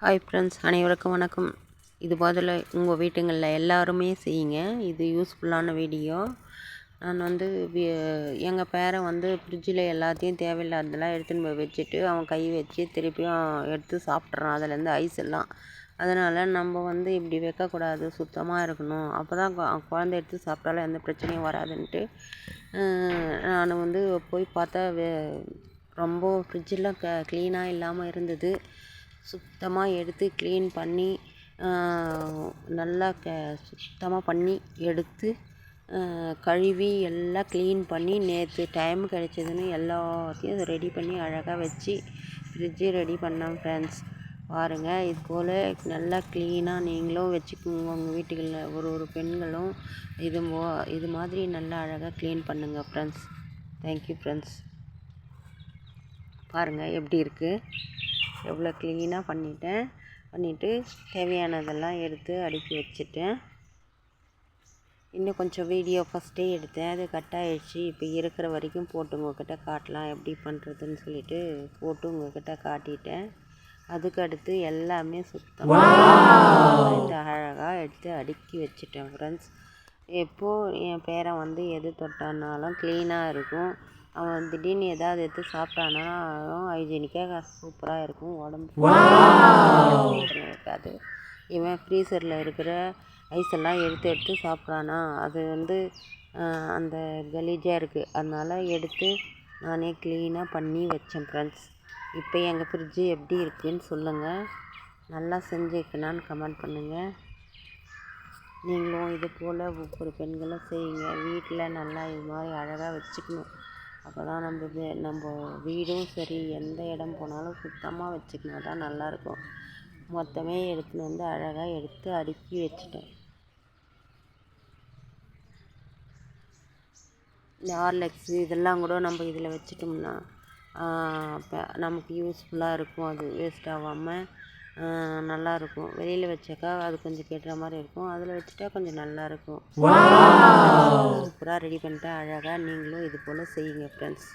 Hi friends அனைவருக்கும் வணக்கம். இது போதில் உங்கள் வீட்டுங்களில் எல்லாருமே செய்யுங்க. இது யூஸ்ஃபுல்லான வீடியோ நான் வந்து எங்கள் பேரை வந்து ஃப்ரிட்ஜில் எல்லாத்தையும் தேவையில்லாததெல்லாம் எடுத்துன்னு போய் வச்சுட்டு அவன் கை வச்சு திருப்பியும் எடுத்து சாப்பிட்றான் அதுலேருந்து ஐஸ் எல்லாம். அதனால் நம்ம வந்து இப்படி வைக்கக்கூடாது. சுத்தமாக இருக்கணும். அப்போ தான் குழந்த எடுத்து சாப்பிட்டாலும் எந்த பிரச்சனையும் வராதுன்ட்டு நான் வந்து போய் பார்த்தா ரொம்ப ஃப்ரிட்ஜெல்லாம் க க்ளீனாக இல்லாமல் இருந்தது. சுத்தமாக எடுத்து க்ளீன் பண்ணி நல்லா க சுத்தமாக பண்ணி எடுத்து கழுவி எல்லாம் க்ளீன் பண்ணி நேற்று டைம் கிடைச்சதுன்னு எல்லாத்தையும் ரெடி பண்ணி அழகாக வச்சு ஃப்ரிட்ஜு ரெடி பண்ணேன் ஃப்ரெண்ட்ஸ் பாருங்கள் இது போல் நல்லா க்ளீனாக நீங்களும் வச்சுக்கோங்க. உங்கள் வீட்டுகளில் ஒரு ஒரு பெண்களும் இது இது மாதிரி நல்லா அழகாக க்ளீன் பண்ணுங்கள் ஃப்ரெண்ட்ஸ் தேங்க்யூ ஃப்ரெண்ட்ஸ் பாருங்கள் எப்படி இருக்குது எவ்வளோ க்ளீனாக பண்ணிட்டேன். பண்ணிவிட்டு தேவையானதெல்லாம் எடுத்து அடுக்கி வச்சுட்டேன். இன்னும் கொஞ்சம் வீடியோ ஃபஸ்ட்டே எடுத்தேன். அது கட் ஆகிடுச்சு இப்போ இருக்கிற வரைக்கும் போட்டு உங்கள்கிட்ட காட்டலாம். எப்படி பண்ணுறதுன்னு சொல்லிட்டு போட்டு உங்கள்கிட்ட காட்டிட்டேன். அதுக்கு அடுத்து எல்லாமே சுத்தமாக அழகாக எடுத்து அடுக்கி வச்சுட்டேன் ஃப்ரெண்ட்ஸ் எப்போது என் பேரன் வந்து எது தொட்டானாலும் க்ளீனாக இருக்கும். அவன் திடீர்னு ஏதாவது எடுத்து சாப்பிட்டானா ஹைஜீனிக்காக சூப்பராக இருக்கும். உடம்பு இருக்காது. இவன் ஃப்ரீசரில் இருக்கிற ஐஸ் எல்லாம் எடுத்து எடுத்து சாப்பிட்றானா? அது வந்து அந்த கலீஜாக இருக்குது அதனால் எடுத்து நானே க்ளீனாக பண்ணி வச்சேன் ஃப்ரெண்ட்ஸ் இப்போ எங்கள் ஃப்ரிட்ஜு எப்படி இருக்குதுன்னு சொல்லுங்கள் நல்லா செஞ்சுருக்கணான்னு கமெண்ட் பண்ணுங்கள் நீங்களும் இது போல் ஒவ்வொரு பெண்களும் செய்யுங்க. வீட்டில் நல்லா இது மாதிரி அழகாக வச்சுக்கணும். அப்போ தான் நம்ம வே நம்ம வீடும் சரி எந்த இடம் போனாலும் சுத்தமாக வச்சுக்கினா தான் நல்லாயிருக்கும். மொத்தமே எடுத்துன்னு வந்து அழகாக எடுத்து அடுக்கி வச்சுட்டேன். இந்த ஹார்லெக்ஸு இதெல்லாம் கூட நம்ம இதில் வச்சிட்டோம்னா நமக்கு யூஸ்ஃபுல்லாக இருக்கும். அது வேஸ்ட் ஆகாமல் நல்லாயிருக்கும் வெளியில் வச்சாக்கா அது கொஞ்சம் கெடுற மாதிரி இருக்கும். அதில் வச்சுட்டா கொஞ்சம் நல்லாயிருக்கும் சூப்பராக ரெடி பண்ணிட்டேன் அழகாக நீங்களும் இது போல் செய்யுங்க ஃப்ரெண்ட்ஸ்